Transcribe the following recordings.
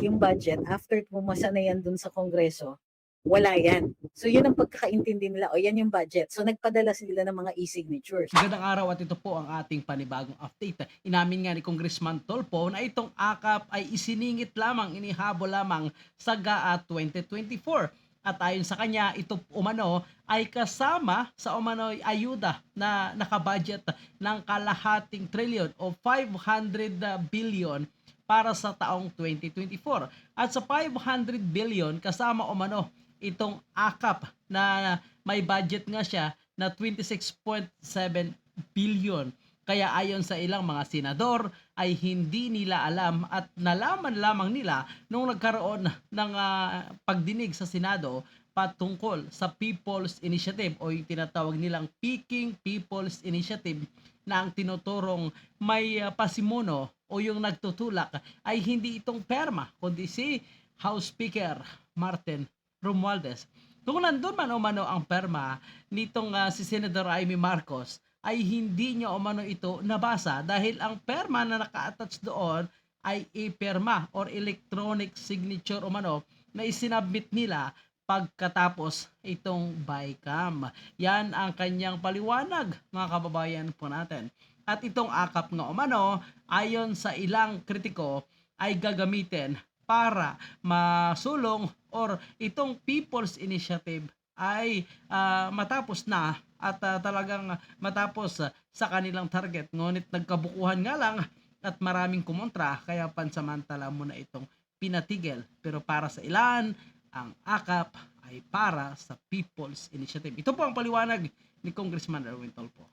yung budget, after pumasa na yan dun sa Kongreso, wala yan. So yun ang pagkakaintindi nila, o yan yung budget. So nagpadala sila ng mga e-signatures. Magandang araw at ito po ang ating panibagong update. Inamin nga ni Congressman Tolpo na itong akap ay isiningit lamang, inihabol lamang sa GAA 2024. At ayon sa kanya, ito umano ay kasama sa umano ayuda na nakabudget ng kalahating trilyon o 500 billion para sa taong 2024. At sa 500 billion kasama umano itong akap na may budget nga siya na 26.7 billion. Kaya ayon sa ilang mga senador ay hindi nila alam at nalaman lamang nila nung nagkaroon ng ah, pagdinig sa Senado patungkol sa People's Initiative o yung tinatawag nilang Peking People's Initiative na ang tinuturong may ah, pasimuno o yung nagtutulak ay hindi itong perma kundi si House Speaker Martin Romualdez. Kung nandun man umano ang perma nitong ah, si Senator Amy Marcos ay hindi niya umano ito nabasa dahil ang perma na naka-attach doon ay e-perma or electronic signature umano na isinabmit nila pagkatapos itong BICAM. Yan ang kanyang paliwanag mga kababayan po natin. At itong akap nga umano ayon sa ilang kritiko ay gagamitin para masulong or itong People's Initiative ay ah, matapos na at ah, talagang matapos sa kanilang target. Ngunit nagkabukuhan nga lang at maraming kumontra kaya pansamantala mo na itong pinatigil. Pero para sa ilan, ang AKAP ay para sa People's Initiative. Ito po ang paliwanag ni Congressman Erwin Tolpo.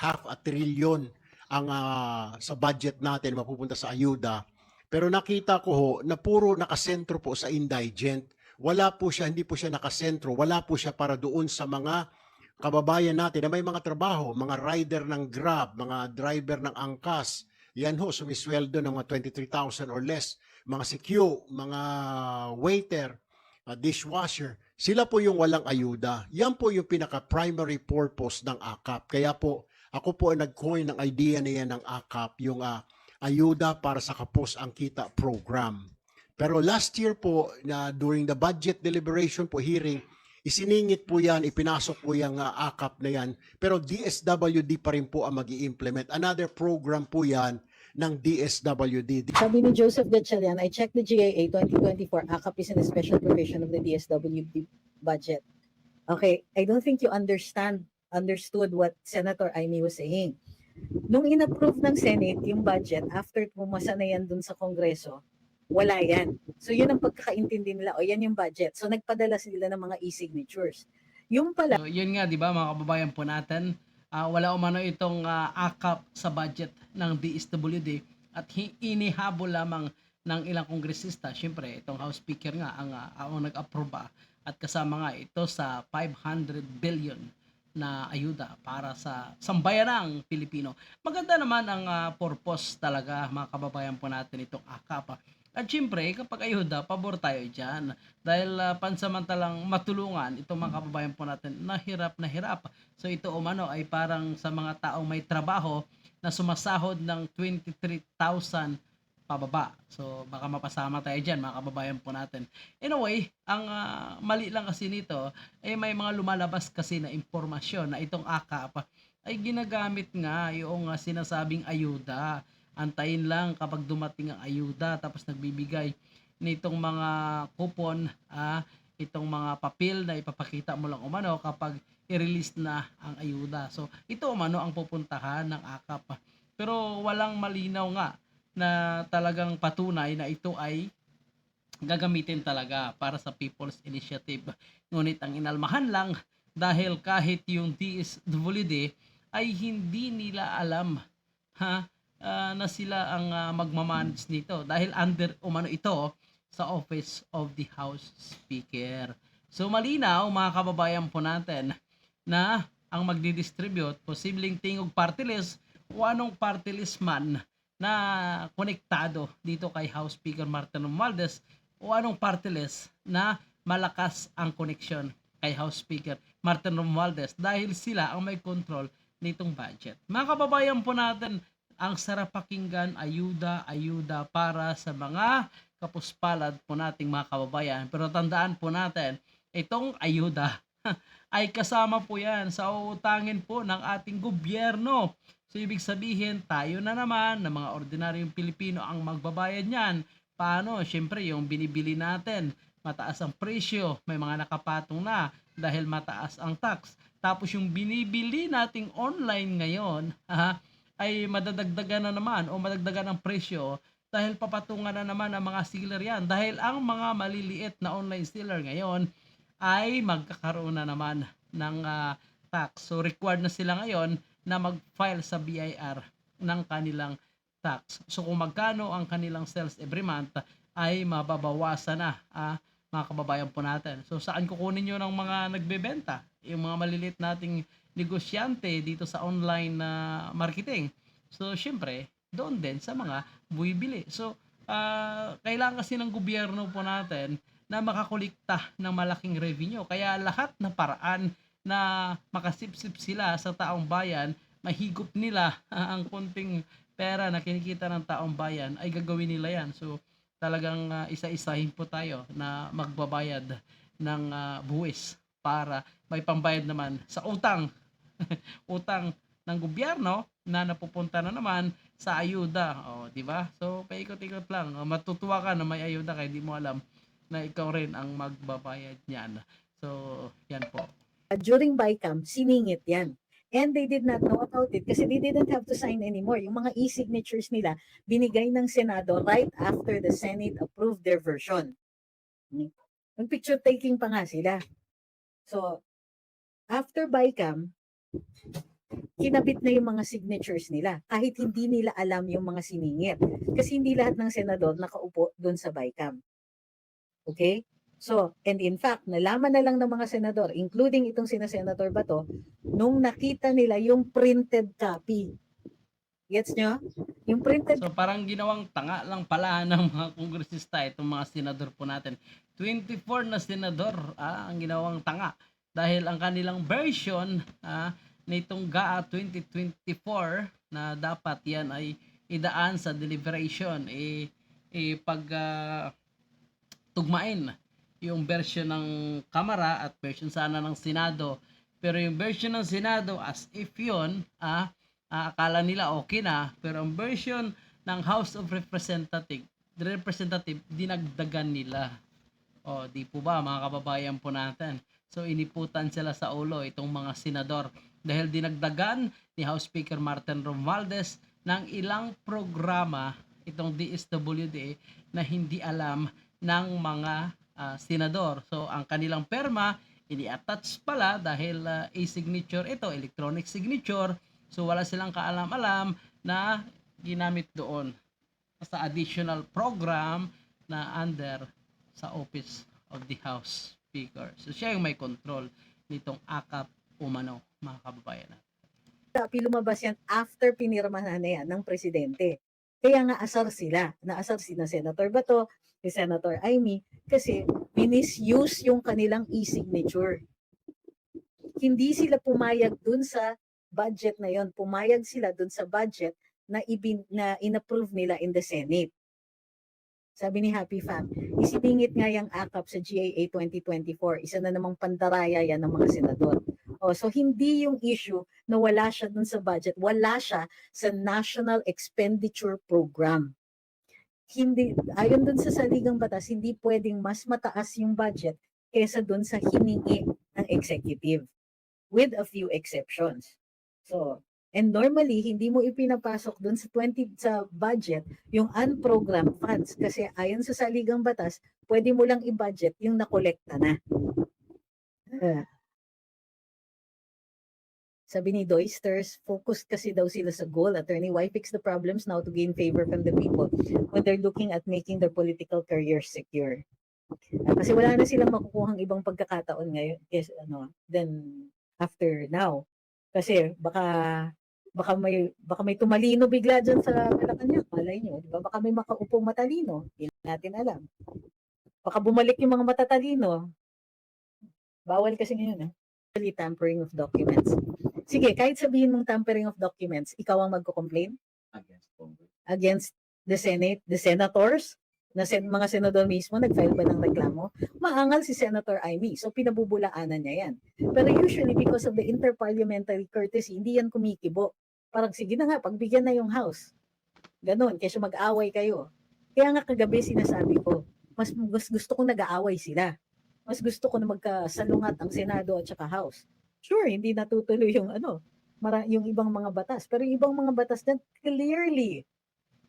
half a trillion ang ah, sa budget natin mapupunta sa ayuda. Pero nakita ko ho na puro nakasentro po sa indigent. Wala po siya, hindi po siya nakasentro. Wala po siya para doon sa mga kababayan natin na may mga trabaho, mga rider ng Grab, mga driver ng angkas. Yan ho, sumisweldo ng mga 23,000 or less. Mga CQ, mga waiter, uh, dishwasher. Sila po yung walang ayuda. Yan po yung pinaka-primary purpose ng AKAP. Kaya po, ako po ang nag-coin ng idea na yan ng AKAP, yung ah, ayuda para sa kapos ang kita program. Pero last year po, na during the budget deliberation po hearing, isiningit po yan, ipinasok po yung ah, AKAP na yan. Pero DSWD pa rin po ang mag implement Another program po yan ng DSWD. Sabi ni Joseph Gatchalian, I checked the GAA 2024 AKAP is in a special provision of the DSWD budget. Okay, I don't think you understand understood what Senator Amy was saying. Nung inapprove ng Senate yung budget, after pumasa na yan dun sa Kongreso, wala yan. So yun ang pagkakaintindi nila, o yan yung budget. So nagpadala sila ng mga e-signatures. Yung pala, So, yun nga, di ba, mga kababayan po natin, ah, wala umano itong ah, akap sa budget ng DSWD at inihabol lamang ng ilang kongresista. Siyempre, itong House Speaker nga ang, ah, ang nag-approve ah, at kasama nga ito sa 500 billion na ayuda para sa sambayanang Pilipino. Maganda naman ang ah, purpose talaga mga kababayan po natin itong akap. At syempre, kapag ayuda, pabor tayo dyan. Dahil ah, pansamantalang matulungan itong mga kababayan po natin na hirap na hirap. So ito umano ay parang sa mga taong may trabaho na sumasahod ng 23,000 pababa. So baka mapasama tayo dyan mga kababayan po natin. Anyway, ang ah, mali lang kasi nito ay may mga lumalabas kasi na impormasyon na itong AKAP ay ginagamit nga yung ah, sinasabing ayuda. Antayin lang kapag dumating ang ayuda tapos nagbibigay nitong mga coupon, ah, itong mga papel na ipapakita mo lang umano kapag i-release na ang ayuda. So ito umano ang pupuntahan ng AKAP. Pero walang malinaw nga na talagang patunay na ito ay gagamitin talaga para sa People's Initiative. Ngunit ang inalmahan lang dahil kahit yung DSWD ay hindi nila alam ha ah, na sila ang ah, magmamanage nito dahil under umano ito sa Office of the House Speaker. So malinaw mga kababayan po natin na ang magdi-distribute posibleng tingog party list o anong party list man na konektado dito kay House Speaker Martin Romualdez o anong party list na malakas ang connection kay House Speaker Martin Romualdez dahil sila ang may control nitong budget. Mga kababayan po natin, ang sarap pakinggan, ayuda, ayuda para sa mga kapuspalad po nating mga kababayan. Pero tandaan po natin, itong ayuda ay kasama po yan sa uutangin po ng ating gobyerno. So ibig sabihin, tayo na naman na mga ordinaryong Pilipino ang magbabayad niyan. Paano? Siyempre, yung binibili natin, mataas ang presyo, may mga nakapatong na dahil mataas ang tax. Tapos yung binibili nating online ngayon, ha, ay madadagdagan na naman o madagdagan ang presyo dahil papatungan na naman ang mga sealer yan. Dahil ang mga maliliit na online sealer ngayon ay magkakaroon na naman ng ah, tax. So required na sila ngayon na mag-file sa BIR ng kanilang tax. So kung magkano ang kanilang sales every month ay mababawasan na ah, mga kababayan po natin. So saan kukunin nyo ng mga nagbebenta? Yung mga maliliit nating negosyante dito sa online na marketing. So syempre, doon din sa mga buibili. So ah, kailangan kasi ng gobyerno po natin na makakolekta ng malaking revenue. Kaya lahat na paraan na makasipsip sila sa taong bayan, mahigop nila ang konting pera na kinikita ng taong bayan, ay gagawin nila yan. So, talagang ah, isa-isahin po tayo na magbabayad ng ah, buwis para may pambayad naman sa utang. utang ng gobyerno na napupunta na naman sa ayuda. O, di ba? So, paikot-ikot lang. Matutuwa ka na may ayuda kaya di mo alam na ikaw rin ang magbabayad niyan. So, yan po. during BICAM, siningit yan. And they did not know about it kasi they didn't have to sign anymore. Yung mga e-signatures nila, binigay ng Senado right after the Senate approved their version. Yung picture taking pa nga sila. So, after BICAM, kinabit na yung mga signatures nila kahit hindi nila alam yung mga siningit. Kasi hindi lahat ng senador nakaupo doon sa BICAM. Okay? So, and in fact, nalaman na lang ng mga senador, including itong sina Senator Bato, nung nakita nila yung printed copy. Gets nyo? Yung printed So, parang ginawang tanga lang pala ng mga kongresista itong mga senador po natin. 24 na senador ah, ang ginawang tanga dahil ang kanilang version ah, nitong GAA 2024 na dapat yan ay idaan sa deliberation eh, eh pag ah, tugmain yung version ng Kamara at version sana ng Senado. Pero yung version ng Senado as if yun, ah, ah, akala nila okay na, pero ang version ng House of Representative, representative dinagdagan nila. O, di po ba mga kababayan po natin? So iniputan sila sa ulo itong mga senador dahil dinagdagan ni House Speaker Martin Romualdez ng ilang programa itong DSWD na hindi alam ng mga ah, senador. So ang kanilang perma ini-attach pala dahil ah, e-signature ito, electronic signature. So wala silang kaalam-alam na ginamit doon sa additional program na under sa office of the House Speaker. So siya yung may control nitong akap umano, mga kababayan natin. lumabas yan after pinirmahan na yan ng presidente. Kaya nga asar sila. Naasar si na Senator Bato, si Senator Amy, kasi minisuse yung kanilang e-signature. Hindi sila pumayag dun sa budget na yon. Pumayag sila dun sa budget na, ibin, na inapprove nila in the Senate. Sabi ni Happy Fam, isiningit nga yung AKAP sa GAA 2024. Isa na namang pandaraya yan ng mga senador. Oh, so hindi yung issue na wala siya dun sa budget, wala siya sa National Expenditure Program. Hindi, ayon dun sa saligang batas, hindi pwedeng mas mataas yung budget kaysa dun sa hiningi ng executive with a few exceptions. So, and normally hindi mo ipinapasok dun sa 20 sa budget yung unprogrammed funds kasi ayon sa saligang batas, pwede mo lang i-budget yung nakolekta na. Ah. Sabi ni Doysters, focused kasi daw sila sa goal. Attorney, why fix the problems now to gain favor from the people when they're looking at making their political career secure? Ah, kasi wala na silang makukuhang ibang pagkakataon ngayon yes, ano, than after now. Kasi baka baka may baka may tumalino bigla diyan sa Malacanang, malay nyo, di ba? Baka may makaupong matalino, hindi natin alam. Baka bumalik yung mga matatalino. Bawal kasi ngayon, eh. Actually, tampering of documents. Sige, kahit sabihin mong tampering of documents, ikaw ang magko-complain against Congress. against the Senate, the senators, na sen- mga senador mismo nag-file ba ng reklamo? Maangal si Senator Amy. So pinabubulaanan niya yan. Pero usually because of the interparliamentary courtesy, hindi yan kumikibo. Parang sige na nga, pagbigyan na yung House. Ganon, kaysa mag-away kayo. Kaya nga kagabi sinasabi ko, mas, mas gusto ko nag-aaway sila. Mas gusto ko na magkasalungat ang Senado at saka House. Sure, hindi natutuloy yung ano, mara, yung ibang mga batas. Pero yung ibang mga batas din, clearly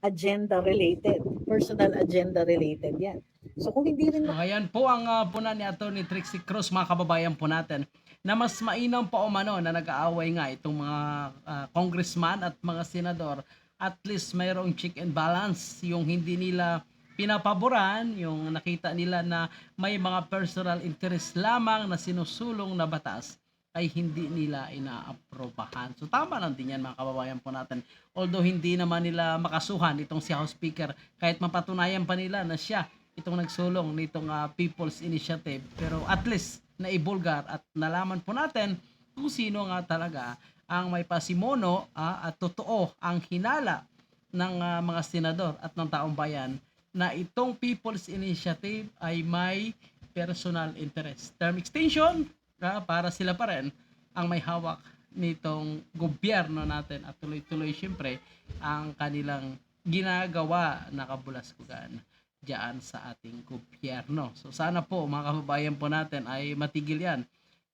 agenda related, personal agenda related yan. So kung hindi rin ayan po ang uh, puna ni Attorney Trixie Cruz, mga kababayan po natin, na mas mainam pa umano na nag-aaway nga itong mga ah, congressman at mga senador, at least mayroong check and balance, yung hindi nila pinapaboran, yung nakita nila na may mga personal interest lamang na sinusulong na batas ay hindi nila inaaprobahan. So tama lang din yan mga kababayan po natin. Although hindi naman nila makasuhan itong si House Speaker kahit mapatunayan pa nila na siya itong nagsulong nitong ah, People's Initiative. Pero at least naibulgar at nalaman po natin kung sino nga talaga ang may pasimono ah, at totoo ang hinala ng ah, mga senador at ng taong bayan na itong People's Initiative ay may personal interest. Term extension, para sila pa rin ang may hawak nitong gobyerno natin at tuloy-tuloy syempre ang kanilang ginagawa na kabulaskugan diyan sa ating gobyerno. So sana po mga kababayan po natin ay matigil yan.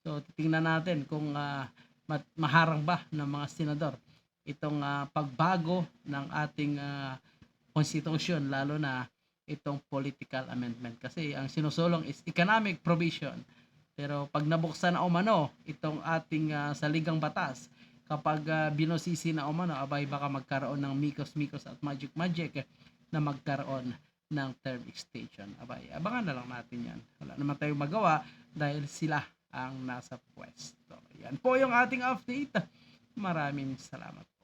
So titingnan natin kung mat- maharang ba ng mga senador itong ah, pagbago ng ating konstitusyon lalo na itong political amendment kasi ang sinusulong is economic provision pero pag nabuksan na umano itong ating ah, saligang batas kapag ah, binosisi na umano abay baka magkaroon ng mikos-mikos at magic-magic na magkaroon ng term extension. Abay, abangan na lang natin yan. Wala naman tayong magawa dahil sila ang nasa pwesto. Yan po yung ating update. Maraming salamat.